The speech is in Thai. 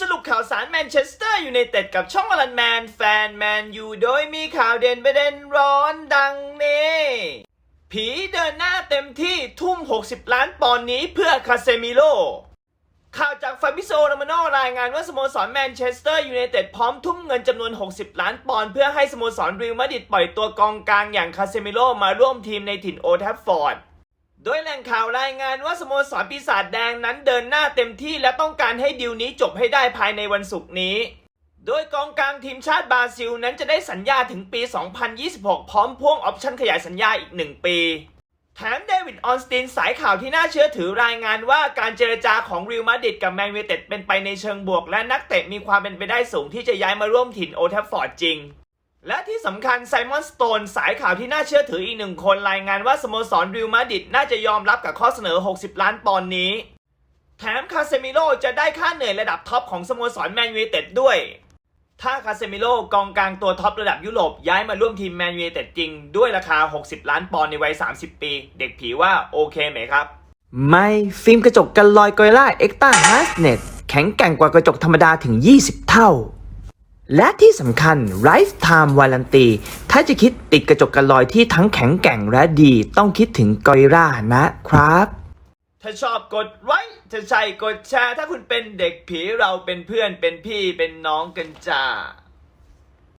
สรุปข่าวสารแมนเชสเตอร์ยูไนเต็ดกับช่องอลันแมน แฟนแมนยูโดยมีข่าวเด่นประเด็นร้อนดังนี้ ผีเดินหน้าเต็มที่ทุ่ม 60 ล้านปอนด์นี้เพื่อคาเซมิโลข่าวจากฟาบิโซโรมาโนรายงานว่าสโมสรแมนเชสเตอร์ยูไนเต็ดพร้อมทุ่มเงินจำนวน 60 ล้านปอนด์เพื่อให้สโมสรริวมาดริดปล่อยตัวกองกลางอย่างคาเซมิโลมาร่วมทีมในถิ่นโอแทัฟฟอร์ด โดยแหล่งข่าวรายงานว่าสโมสรปีศาจแดงนั้นเดินหน้าเต็มที่และต้องการให้ดิวนี้จบให้ได้ภายในวันศุกร์นี้ โดยกองกลางทีมชาติบราซิลนั้นจะได้สัญญาถึงปี 2026 พร้อมพ่วงออปชั่นขยายสัญญาอีก 1 ปีแถมเดวิดออนสตินสายข่าวที่น่าเชื่อถือรายงานว่าการเจรจาของริวมาดริดกับแมนยูเต็ดเป็นไปในเชิงบวก และนักเตะมีความเป็นไปได้สูงที่จะย้ายมาร่วมถิ่นโอแทัฟฟอร์ดจริง และที่สำคัญไซมอนสโตนสายข่าวที่น่าเชื่อถืออีกหนึ่งคนรายงานว่าสโมสรริวมาดิดน่าจะยอมรับกับข้อเสนอ 60 ล้านปอนด์นี้ แถมคาเซมิโลจะได้ค่าเหนื่อยระดับท็อปของสโมสรแมนยูเต็ดด้วย ถ้าคาเซมิโลกองกลางตัวท็อประดับยุโรปย้ายมาร่วมทีมแมนยูเต็ดจริง ด้วยราคา 60 ล้านปอนด์ในวัย 30 ปี เด็กผีว่าโอเคไหมครับ ไม่ฟิล์มกระจกกันลอยกอยล่าเอ็กต้าฮาร์สเน็ตแข็งแกร่งกว่ากระจกธรรมดาถึง 20 เท่า และที่สำคัญ Lifetime Warranty ถ้าจะคิดติดกระจกกันลอยที่ทั้งแข็งแกร่งและดี ต้องคิดถึงกอยร่านะครับ ถ้าชอบกดไลค์ถ้าใช่กดแชร์ ถ้าคุณเป็นเด็กผีเราเป็นเพื่อนเป็นพี่เป็นน้องกันจ้า